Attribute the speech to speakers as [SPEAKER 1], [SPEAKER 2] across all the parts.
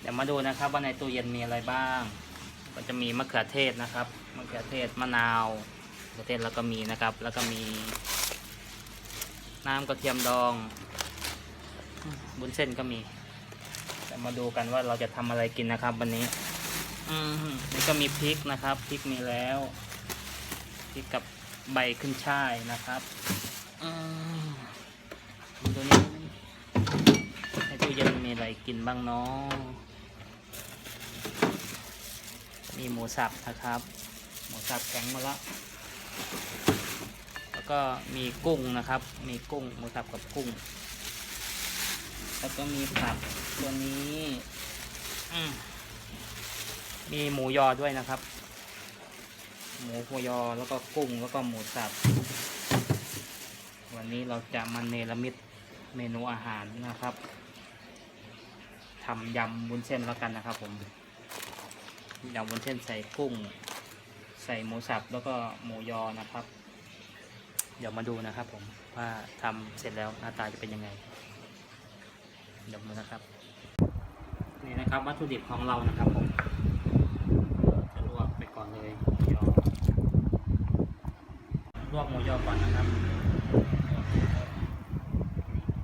[SPEAKER 1] เดี๋ยวมาดูนะครับว่าในตู้เย็นมีอะไรบ้าง ก็จะมีมะเขือเทศนะครับ มะเขือเทศมะนาวมะเขือเทศแล้วก็มีนะครับ แล้วก็มี น้ำกระเทียมดอง บุญเส้นก็มีเดี๋ยวมาดูกันว่าเราจะทำอะไรกินนะครับ วันนี้ อืมนี่ก็มีพริกนะครับ พริกมีแล้วพริกกับใบขึ้นช่ายนะครับอืมดูนี้ในตู้เย็นมีอะไรกินบ้างเนาะ มีหมูสับนะครับ หมูสับแข็งมาแล้วแล้วก็มีกุ้งนะครับ มีกุ้งหมูสับกับกุ้ง แล้วก็มีผักตัวนี้มีหมูยอด้วยนะครับ หมูหมูยอแล้วก็กุ้งแล้วก็หมูสับ วันนี้เราจะมาเนรมิตเมนูอาหารนะครับทำยำวุ้นเส้นแล้วกันนะครับผม ยำวุ้นเส้นใส่กุ้ง ใส่หมูสับแล้วก็หมูยอนะครับ เดี๋ยวมาดูนะครับผมว่าทำเสร็จแล้วหน้าตาจะเป็นยังไง เดี๋ยวมานะครับ นี่นะครับวัตถุดิบของเรานะครับผมจะลวกไปก่อนเลยหมูยอลวกหมูยอก่อนนะครับ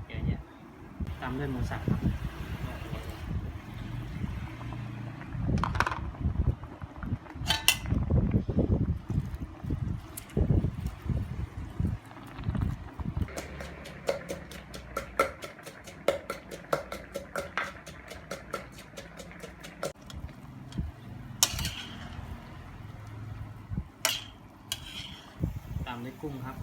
[SPEAKER 1] เยอะแยะตามด้วยหมูสับครับลวกหมูยอ ตามด้วย กุ้งครับ